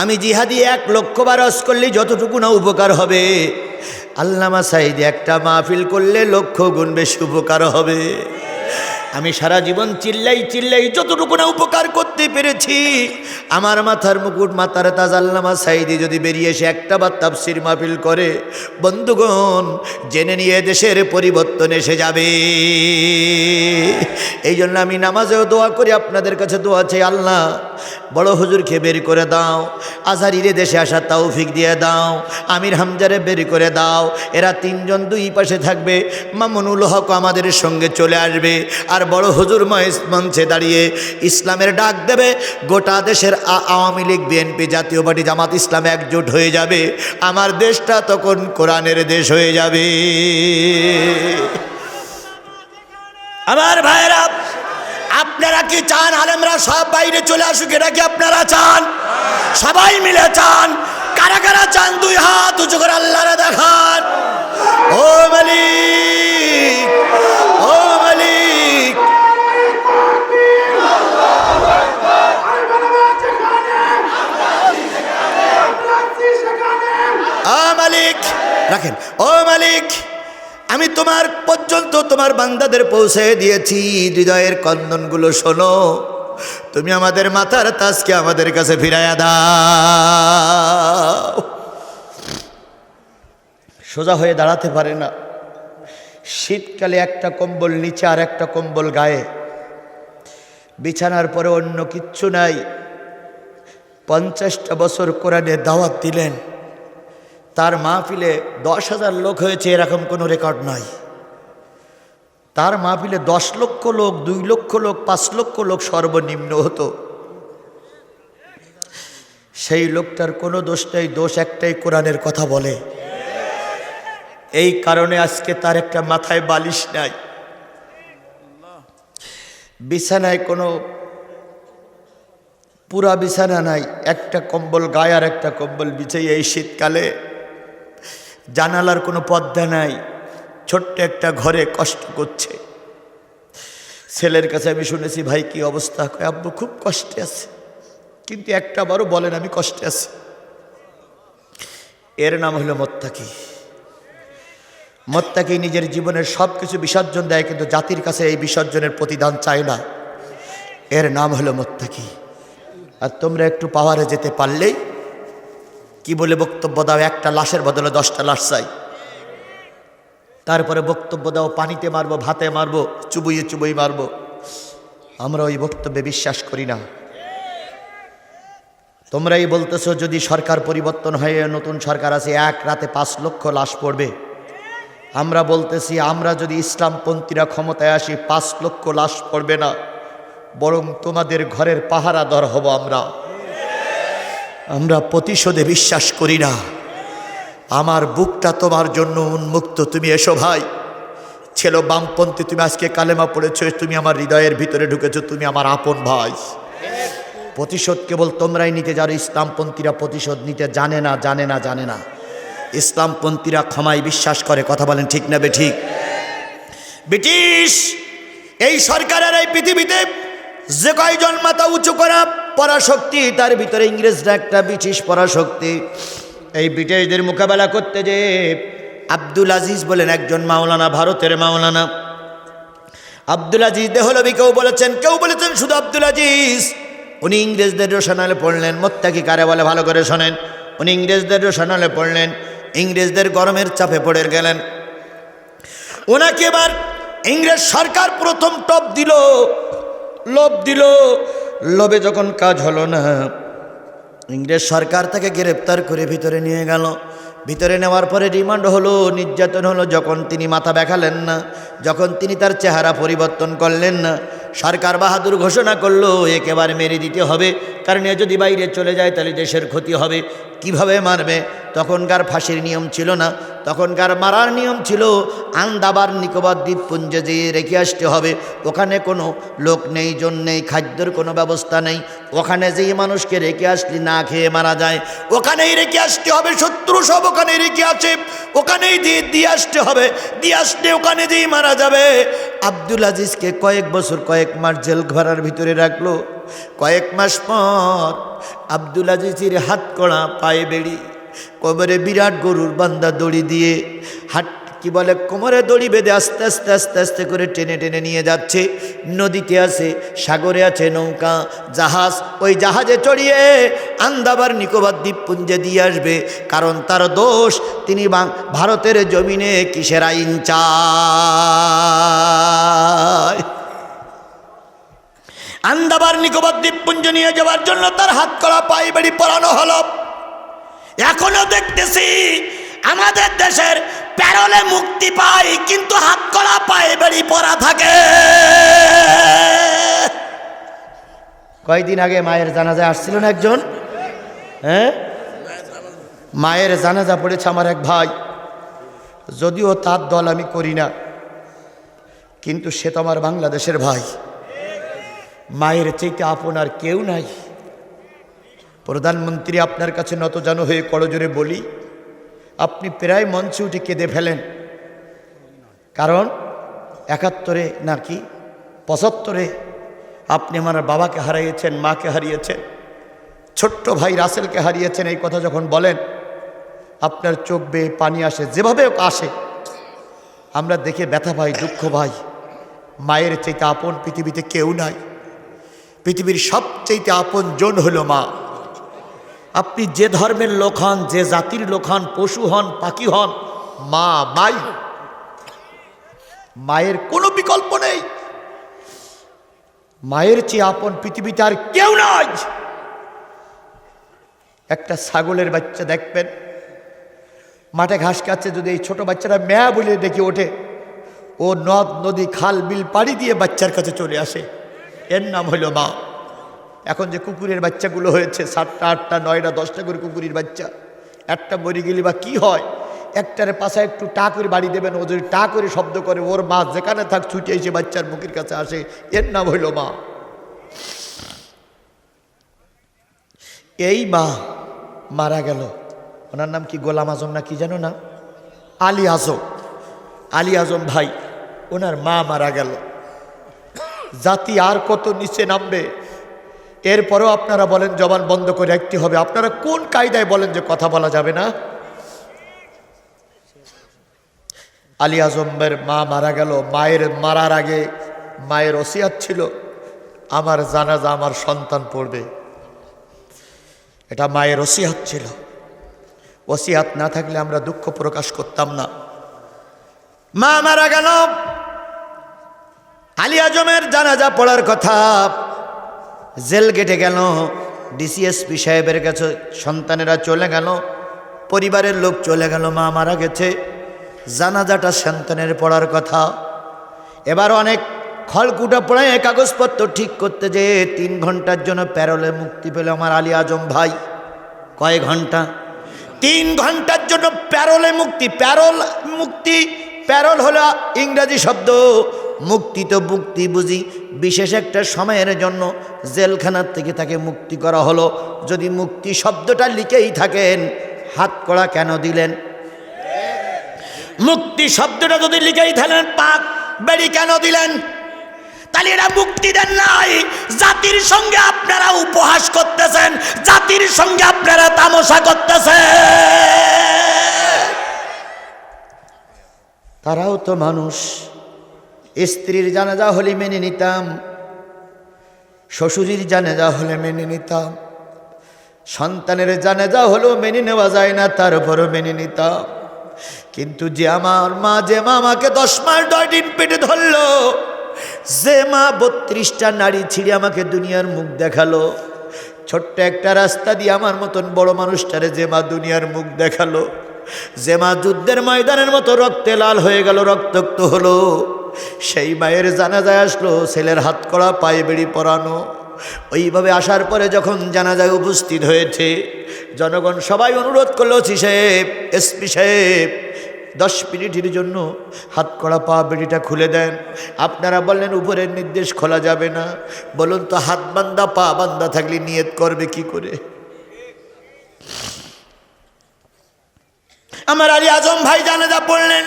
আমি জিহাদি এক লক্ষ বারস করলে, যতটুকু না উপকার হবে। আল্লামা সাইদ একটা মাহফিল করলে লক্ষ গুণ বেশ উপকার হবে। আমি সারা জীবন চিল্লাই চিল্লাই যতটুকু না উপকার করতে পেরেছি, আমার মাথার মুকুট মাথার তাজ আল্লামা সাইদি যদি বেরিয়ে এসে একটা বার তাফসির মাহফিল করে, বন্ধুগণ, জেনে নিয়ে দেশের পরিবর্তন এসে যাবে। এই জন্য আমি নামাজেও দোয়া করি, আপনাদের কাছে দোয়া চাই, আল্লাহ, বড় হুজুরকে বের করে দাও আজারিরে দেশে আসা তৌফিক দিয়ে দাও, আমির হামজারে বের করে দাও, এরা তিনজন দুই পাশে থাকবে, মামুনুল হক আমাদের সঙ্গে চলে আসবে, আর বড় হুজুর মহেশ মঞ্চে দাঁড়িয়ে ইসলামের ডাক দেবে, গোটা দেশের আওয়ামী লীগ বিএনপি জাতীয় পার্টি, জামাত ইসলাম একজোট হয়ে যাবে। আমার দেশটা তখন কোরআনের দেশ হয়ে যাবে। আমার ভাইরা আপনারা কি চান? আলেমরা সব বাইরে চলে আসুক, এটা কি আপনারা চান? সবাই মিলে চান। কারা কারা চান? দুই হাত উঁচু করে আল্লাহরে দেখান। ও মালিক! মালিক। রাখেন। ও মালিক, আমি তোমার পর্যন্ত তোমার বান্দাদের পৌঁছে দিয়েছি। হৃদয়ের কন্দনগুলো শোনো। তুমি আমাদের মাথার তাজকে আমাদের কাছে ফিরাইয়া দাও। সোজা হয়ে দাঁড়াতে পারে না। শীতকালে একটা কম্বল নিচে আর একটা কম্বল গায়ে। বিছানার পরে অন্য কিচ্ছু নাই। পঞ্চাশটা বছর কোরআনে দাওয়াত দিলেন। তার মাহফিলে দশ হাজার লোক হয়েছে, এরকম কোনো রেকর্ড নাই। তার মাহফিলে দশ লক্ষ লোক, দুই লক্ষ লোক, পাঁচ লক্ষ লোক সর্বনিম্ন হতো। সেই লোকটার কোনো দোষ নেই, দোষ একটাই কোরআনের কথা বলে। এই কারণে আজকে তার একটা মাথায় বালিশ নাই। বিছানায় কোনো পুরা বিছানা নাই, একটা কম্বল গায়ে আর একটা কম্বল বিছাই এই শীতকালে। জানালার কোনো পর্দা নাই। ছোট্ট একটা ঘরে কষ্ট করছে। ছেলের কাছে আমি শুনেছি, ভাই, কি অবস্থা? কয়, আব্বু, খুব কষ্টে আছে। কিন্তু একটা বারও বলেন, আমি কষ্টে আছি। এর নাম হলো মোত্তাকি। মোত্তাকি নিজের জীবনের সব কিছু বিসর্জন দেয়, কিন্তু জাতির কাছে এই বিসর্জনের প্রতিদান চায় না। এর নাম হলো মোত্তাকি। আর তোমরা একটু পাওয়ারে যেতে পারলেই কি বলে বক্তব্য দাও? একটা লাশের বদলে দশটা লাশ চাই। তারপরে বক্তব্য দাও, পানিতে মারবো, ভাতে মারবো চুবুইয়ে চুবুই মারবো। আমরা ওই বক্তব্যে বিশ্বাস করি না। তোমরাই বলতেছো, যদি সরকার পরিবর্তন হয়ে নতুন সরকার আছে, এক রাতে পাঁচ লক্ষ লাশ পড়বে। আমরা বলতেছি, আমরা যদি ইসলামপন্থীরা ক্ষমতায় আসি, পাঁচ লক্ষ লাশ পড়বে না। বরং তোমাদের ঘরের পাহারা দর হব আমরা। আমরা প্রতিশোধে বিশ্বাস করি না। আমার বুকটা তোমার জন্য উন্মুক্ত। তুমি এসো ভাই। ছিল বামপন্থী, তুমি আজকে কালেমা পড়েছ, তুমি আমার হৃদয়ের ভিতরে ঢুকেছো, তুমি আমার আপন ভাই। প্রতিশোধ কেবল তোমরাই নিতে, যারো ইসলামপন্থীরা প্রতিশোধ নিতে জানে না জানে না জানে না। ইসলামপন্থীরা ক্ষমায় বিশ্বাস করে, কথা বলেন ঠিক না বে ঠিক ব্রিটিশ, এই সরকারের এই পৃথিবীতে যে কয়জন মাথা উঁচু করা পরাশক্তি, তার ভিতরে ইংরেজরা একটা ব্রিটিশ পরাশক্তি। এই ব্রিটিশদের মোকাবেলা করতে যে আব্দুল আজিজ বলেন একজন মাওলানা, ভারতের মাওলানা। আব্দুল আজিজ দেহলবি কেউ বলেছেন কেউ বলেছেন শুধু আব্দুল আজিজ। উনি ইংরেজদের রোশনালে পড়লেন, মোত্তাকি কারে বলে ভালো করে শোনেন। উনি ইংরেজদের রোশনালে পড়লেন, ইংরেজদের গরমের চাপে পড়ে গেলেন। ওনাকে এবার ইংরেজ সরকার প্রথম টপ দিল, লোভ দিল। লোভে যখন কাজ হলো না, ইংরেজ সরকার তাকে গ্রেপ্তার করে ভিতরে নিয়ে গেল। ভিতরে নেওয়ার পরে রিমান্ড হলো, নির্যাতন হলো যখন তিনি মাথা দেখালেন না, যখন তিনি তার চেহারা পরিবর্তন করলেন না। সরকার বাহাদুর ঘোষণা করল, একেবারে মেরে দিতে হবে, কারণ এ যদি বাইরে চলে যায় তাহলে দেশের ক্ষতি হবে। কীভাবে মারবে? তখনকার ফাঁসির নিয়ম ছিল না। তখনকার মারার নিয়ম ছিল আন্দাবার নিকোবর দ্বীপপুঞ্জে যেয়ে রেখে আসতে হবে। ওখানে কোনো লোক নেই, জন নেই, খাদ্যর কোনো ব্যবস্থা নেই। ওখানে যেই মানুষকে রেখে আসলি, না খেয়ে মারা যায়। ওখানেই রেখে আসতে হবে, শত্রু সব ওখানে রেখে আছে। ওখানেই দিয়ে দিয়ে আসতে হবে। দিয়ে আসতে ওখানে যেই মারা যাবে। আব্দুল আজিজকে কয়েক বছর, কয়েক মাস জেল ঘরার ভিতরে রাখল। কয়েক মাস পর আব্দুল আজিজের হাত কড়া পায়ে বেড়ি কোমরে বিরাট গরুর বান্দা দড়ি দিয়ে হাট, কি বলে, কোমরে দড়ি বেঁধে আস্তে আস্তে আস্তে আস্তে করে টেনে টেনে নিয়ে যাচ্ছে। নদীতে আছে, সাগরে আছে নৌকা, জাহাজ। ওই জাহাজে চড়িয়ে আন্দাবার নিকোবর দ্বীপপুঞ্জে দিয়ে আসবে। কারণ তার দোষ, তিনি ভারতের জমিনে কিসের আইন চায় আন্দাবার নিকোবর দ্বীপপুঞ্জ নিয়ে যাওয়ার জন্য তার হাত করা পায়ে বেড়ি পরানো হলো। এখনও দেখতেছি আমাদের দেশের প্যারলে মুক্তি পাই কিন্তু হাত করা পায়ে বেড়ি পরা থাকে। কয়দিন আগে মায়ের জানাজা আসছিল না একজন? হ্যাঁ? মায়ের জানাজা পড়েছে আমার এক ভাই। যদিও তার দল আমি করি না, কিন্তু সে তো আমার বাংলাদেশের ভাই। মায়ের চাইতে আপন আর কেউ নাই। প্রধানমন্ত্রী আপনার কাছে নতজানু হয়ে করজোরে বলি, আপনি প্রায় মঞ্চে উঠে কেঁদে ফেলেন। কারণ একাত্তরে নাকি পঁচাত্তরে আপনি আমার বাবাকে হারিয়েছেন, মাকে হারিয়েছেন, ছোট্ট ভাই রাসেলকে হারিয়েছেন, এই কথা যখন বলেন, আপনার চোখ বেয়ে পানি আসে, যেভাবে আসে। আমরা দেখে ব্যথা পাই, দুঃখ ভাই মায়ের চাইতে আপন পৃথিবীতে কেউ নাই। পৃথিবীর সবচাইতে আপন জন হলো মা। আপনি যে ধর্মের লোক হন, যে জাতির লোক হন, পশু হন, পাখি হন, মা, মাই। মায়ের কোনো বিকল্প নেই। মায়ের চেয়ে আপন পৃথিবীতে আর কেউ নাই। একটা ছাগলের বাচ্চা দেখবেন, মাঠে ঘাস খাচ্ছে, যদি এই ছোট বাচ্চারা ম্যা বলে ডেকে ওঠে, ও নদ, নদী, খাল, বিল, পাড়ি দিয়ে বাচ্চার কাছে চলে আসে। এর নাম হলো মা। এখন যে কুকুরের বাচ্চাগুলো হয়েছে, সাতটা, আটটা, নয়টা, দশটা করে কুকুরের বাচ্চা, একটা মরে গেলে বা কী হয়? একটারে পাশে একটু টা করে বাড়ি দেবেন, ও যদি টা করে শব্দ করে, ওর মা যেখানে থাক ছুটে এসে বাচ্চার মুখের কাছে আসে, এর নাম হইল মা। এই মা মারা গেল। ওনার নাম কি গোলাম আজম না কি জানো না? আলী আজম। আলী আজম ভাই, ওনার মা মারা গেল। জাতি আর কত নিচে নামবে? এরপরও আপনারা বলেন, জবান বন্ধ করে রাখতে হবে। আপনারা কোন কায়দায় বলেন যে কথা বলা যাবে না? আলী আজমের মা মারা গেল। মায়ের মারার আগে মায়ের ওসিয়াত ছিল। আমার জানাজা আমার সন্তান পড়বে। এটা মায়ের ওসিয়াত ছিল। ওসিয়াত না থাকলে আমরা দুঃখ প্রকাশ করতাম না। মা মারা গেল। আলী আজমের জানাজা পড়ার কথা। জেল গেটে গেল ডিসিএসপি সাহেবের কাছে সন্তানেরা চলে গেল, পরিবারের লোক চলে গেল, মা মারা গেছে। জানাজাটা সন্তানের পড়ার কথা। এবার অনেক খড়কুটা পড়ায় কাগজপত্র ঠিক করতে যে তিন ঘণ্টার জন্য প্যারোলে মুক্তি পেল আমার আলী আজম ভাই। কয় ঘণ্টা? তিন ঘণ্টার জন্য প্যারোলে মুক্তি। প্যারোল মুক্তি, প্যারোল হলো ইংরাজি শব্দ। মুক্তি তো মুক্তি বুঝি। বিশেষ একটা সময়ের জন্য জেলখানার থেকে তাকে মুক্তি করা হলো। যদি মুক্তি শব্দটা লিখেই থাকেন, হাত করা কেন দিলেন? মুক্তি শব্দটা যদি লিখেই থাকেন পাক বেড়ি কেন দিলেন? তাহলে এরা মুক্তি দেন নাই। জাতির সঙ্গে আপনারা উপহাস করতেছেন, জাতির সঙ্গে আপনারা তামসা করতেছেন। তারাও তো মানুষ। স্ত্রীর জানাজা হলে মেনে নিতাম, শ্বশুরির জানাজা হলে মেনে নিতাম, সন্তানের জানাজা হলেও মেনে নেওয়া যায় না তার উপরও মেনে নিতাম। কিন্তু যে আমার মা, যে মা আমাকে দশ মাস দশ দিন পেটে ধরলো, যে মা বত্রিশটা নারী ছিঁড়ে আমাকে দুনিয়ার মুখ দেখাল, ছোট্ট একটা রাস্তা দিয়ে আমার মতন বড় মানুষটারে যে মা দুনিয়ার মুখ দেখাল, যে মা যুদ্ধের ময়দানের মতো রক্তে লাল হয়ে গেল, রক্তাক্ত হলো। সেই মায়ের জানাজায় আসলো, ছেলের হাত করা পায়ে বেড়ি পরানো। ওইভাবে আসার পরে যখন জানাজায় উপস্থিত হয়েছে, জনগণ সবাই অনুরোধ করল, ওসি সাহেব এসপি সাহেব, দশ মিনিটের জন্য হাত করা পা বেড়িটা খুলে দেন। আপনারা বললেন উপরের নির্দেশ খোলা যাবে না। বলুন তো, হাত বান্দা, পা বান্দা থাকলে নিয়ত করবে কি করে? আমার আলী আজম ভাই জানাজা পড়লেন।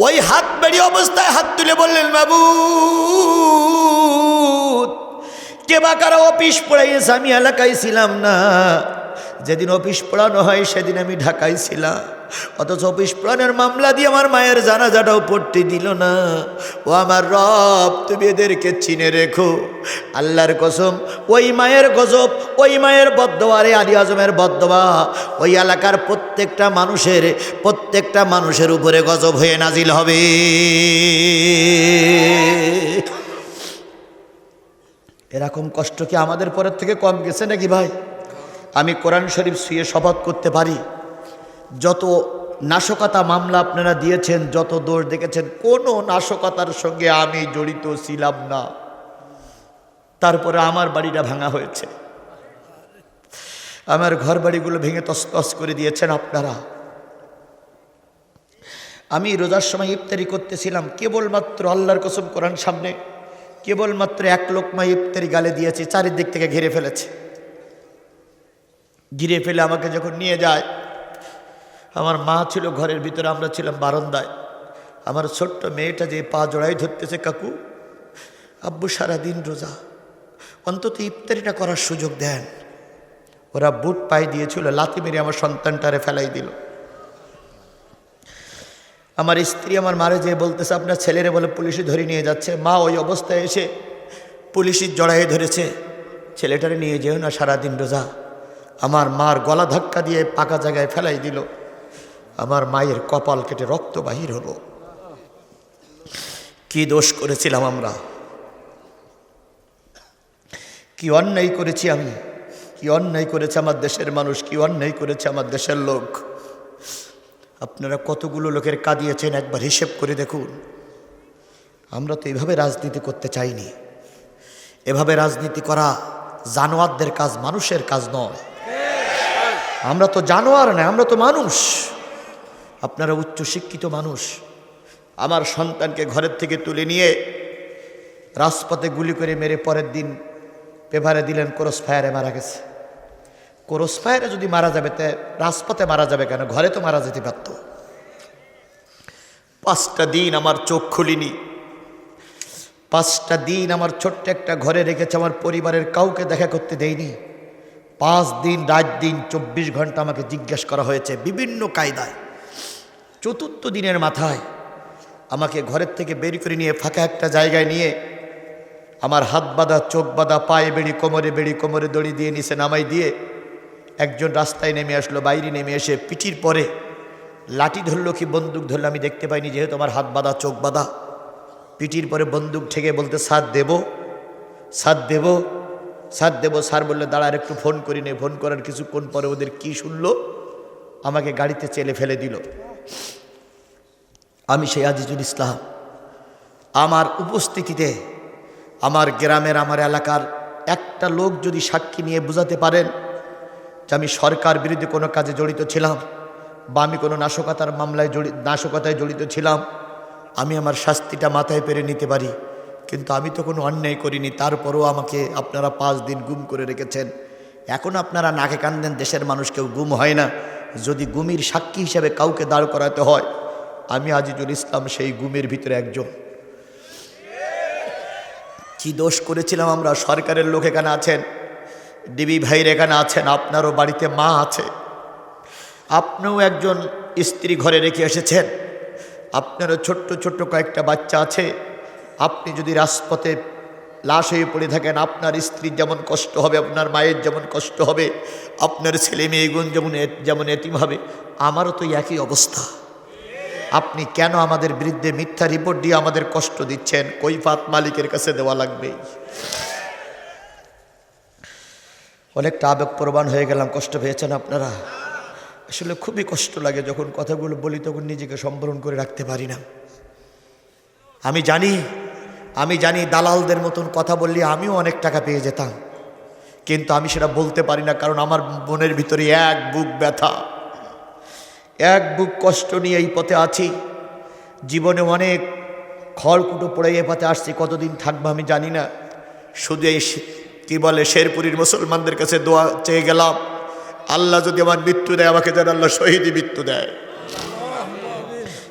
ওই হাত বেরিয়ে অবস্থায় হাত তুলে বললেন বাবু কে বা কারা অফিস পড়াইয়েছে? আমি এলাকায় ছিলাম না। যেদিন অফিস পড়ানো হয়, সেদিন আমি ঢাকায় ছিলাম। অথচ পড়ানোর মামলা দিয়ে আমার মায়ের জানাজাটাও পড়তে দিল না। ও আমার রব, তুমি এদেরকে চিনে রেখো। আল্লাহর কসম, ওই মায়ের গজব, ওই মায়ের বদ্ধবা রে আলী আজমের বদ্ধবা ওই এলাকার প্রত্যেকটা মানুষের প্রত্যেকটা মানুষের উপরে গজব হয়ে নাজিল হবে। এরকম কষ্ট কি আমাদের পরের থেকে কম গেছে নাকি ভাই? আমি কোরআন শরীফ শুয়ে শপথ করতে পারি? যত নাশকতা মামলা আপনারা দিয়েছেন, যত দোষ দেখেছেন, কোনো নাশকতার সঙ্গে আমি জড়িত ছিলাম না। তারপরে আমার বাড়িটা ভাঙা হয়েছে। আমার ঘর বাড়িগুলো ভেঙে তসতস করে দিয়েছেন আপনারা। আমি রোজার সময় ইফতারি করতেছিলাম, কেবলমাত্র আল্লাহর কসম কোরআন সামনে, কেবলমাত্র এক লোকমা ইফতারি গালে দিয়েছে, চারিদিক থেকে ঘিরে ফেলেছে। ঘিরে ফেলে আমাকে যখন নিয়ে যায় আমার মা ছিল ঘরের ভিতরে, আমরা ছিলাম বারান্দায়। আমার ছোট্ট মেয়েটা যে পা জড়াই ধরতেছে, কাকু, আব্বু সারাদিন রোজা। অন্তত ইফতারিটা করার সুযোগ দেন। ওরা বুট পায়ে দিয়েছিল লাতি মেরে আমার সন্তানটারে ফেলাই দিল। আমার স্ত্রী আমার মারে যেয়ে বলতেছে, আপনার ছেলেরে বলে পুলিশে ধরে নিয়ে যাচ্ছে। মা ওই অবস্থায় এসে পুলিশের জড়াইয়ে ধরেছে। ছেলেটারে নিয়ে যেও না, সারাদিন রোজা। আমার মার গলা ধাক্কা দিয়ে পাকা জায়গায় ফেলাই দিল। আমার মায়ের কপাল কেটে রক্ত বাহির হলো। কি দোষ করেছিলাম আমরা? কি অন্যায় করেছি আমি? কি অন্যায় করেছে আমার দেশের মানুষ? কি অন্যায় করেছে আমার দেশের লোক? আপনারা কতগুলো লোকের কাঁদিয়েছেন একবার হিসেব করে দেখুন। আমরা তো এভাবে রাজনীতি করতে চাইনি। এভাবে রাজনীতি করা জানোয়ারদের কাজ, মানুষের কাজ নয়। আমরা তো জানোয়ার নয়, আমরা তো মানুষ। আপনারা উচ্চ শিক্ষিত মানুষ। আমার সন্তানকে ঘরের থেকে তুলে নিয়ে রাজপথে গুলি করে মেরে পরের দিন পেভারে দিলেন ক্রস ফায়ারে মারা গেছে। ক্রস ফায়ারে যদি মারা যাবে, তে রাজপথে মারা যাবে কেন? ঘরে তো মারা যেতে পারত। পাঁচটা দিন আমার চোখ খুলিনি। পাঁচটা দিন আমার ছোট্ট একটা ঘরে রেখেছে, আমার পরিবারের কাউকে দেখা করতে দেয়নি। পাঁচ দিন, রাত দিন, চব্বিশ ঘণ্টা আমাকে জিজ্ঞেস করা হয়েছে বিভিন্ন কায়দায়। চতুর্থ দিনের মাথায় আমাকে ঘরের থেকে বের করে নিয়ে ফাঁকা একটা জায়গায় নিয়ে আমার হাত বাঁধা, চোখ বাঁধা, পায়ে বেড়ি, কোমরে বেড়ি, কোমরে দড়ি দিয়ে নিচে নামাই দিয়ে একজন রাস্তায় নেমে আসলো, বাইরে নেমে এসে পিঠির পরে লাঠি ধরলো কি বন্দুক ধরলো আমি দেখতে পাইনি, যেহেতু আমার হাত বাঁধা, চোখ বাঁধা। পিঠির পরে বন্দুক ঠেকে বলতে সাথ দেব। সাথ দেব। সাথ দেব। স্যার বললে দাঁড়ার একটু ফোন করি নে। ফোন করার কিছুক্ষণ পরে ওদের কি শুনলো? আমাকে গাড়িতে চেলে ফেলে দিল। আমি সেই আজিজুল ইসলাম। আমার উপস্থিতিতে, আমার গ্রামের, আমার এলাকার একটা লোক যদি সাক্ষী নিয়ে বোঝাতে পারেন যে আমি সরকার বিরুদ্ধে কোনো কাজে জড়িত ছিলাম বা আমি কোনো নাশকতার মামলায় জড়িত নাশকতায় জড়িত ছিলাম, আমি আমার শাস্তিটা মাথায় পেরে নিতে পারি। কিন্তু আমি তো কোনো অন্যায় করিনি, তারপরও আমাকে আপনারা পাঁচ দিন গুম করে রেখেছেন। এখন আপনারা নাকে কান্দেন, দেশের মানুষ কেউ গুম হয় না। যদি গুমির সাক্ষী হিসেবে কাউকে দাঁড় করাতে হয়, আমি আজিজুল ইসলাম সেই গুমের ভিতরে একজন। কি দোষ করেছিলাম আমরা? সরকারের লোক এখানে আছেন, ডিবি ভাইয়ের এখানে আছেন, আপনারও বাড়িতে মা আছে। আপনিও একজন স্ত্রী ঘরে রেখে এসেছেন, আপনারও ছোট্ট ছোট্ট কয়েকটা বাচ্চা আছে। আপনি যদি রাজপথে লাশ হয়ে পড়ে থাকেন। আপনার স্ত্রীর যেমন কষ্ট হবে, আপনার মায়ের যেমন কষ্ট হবে, আপনার ছেলে মেয়েগুন যেমন যেমন এতিম হবে, আমারও তো একই অবস্থা। আপনি কেন আমাদের বিরুদ্ধে মিথ্যা রিপোর্ট দিয়ে আমাদের কষ্ট দিচ্ছেন? কৈফাত মালিকের কাছে দেওয়া লাগবে। অনেকটা আবেগপ্রবাণ হয়ে গেলাম, কষ্ট পেয়েছেন আপনারা? আসলে খুবই কষ্ট লাগে যখন কথাগুলো বলি, তখন নিজেকে সম্বরণ করে রাখতে পারি না। আমি জানি আমি জানি দালালদের মতন কথা বললে আমিও অনেক টাকা পেয়ে যেতাম। কিন্তু আমি সেটা বলতে পারি না, কারণ আমার মনের ভিতরে এক বুক ব্যথা। এক বুক কষ্ট নিয়ে এই পথে আছি। জীবনে অনেক খড়কুটো পড়ে এ পথে আসছি, কতদিন থাকব আমি জানি না। শুধু এই কি বলে, শেরপুরীর মুসলমানদের কাছে দোয়া চেয়ে গেলাম, আল্লাহ যদি আমার মৃত্যু দেয়, আমাকে যেন আল্লাহ শহীদি মৃত্যু দেয়।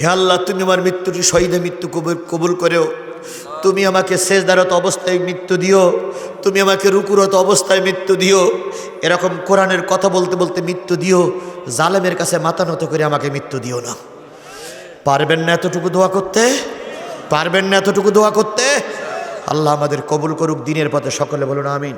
হে আল্লাহ, তুমি আমার মৃত্যুটি শহীদে মৃত্যু কবুল কবুল করেও তুমি আমাকে শেষদারত অবস্থায় মৃত্যু দিও। তুমি আমাকে রুকুরত অবস্থায় মৃত্যু দিও। এরকম কোরআনের কথা বলতে বলতে মৃত্যু দিও। জালেমের কাছে মাথা নত করে আমাকে মৃত্যু দিও না। পারবেন না এতটুকু দোয়া করতে? পারবেন না এতটুকু দোয়া করতে? আল্লাহ আমাদের কবুল করুক, দিনের পথে সকলে বলুন, আমিন।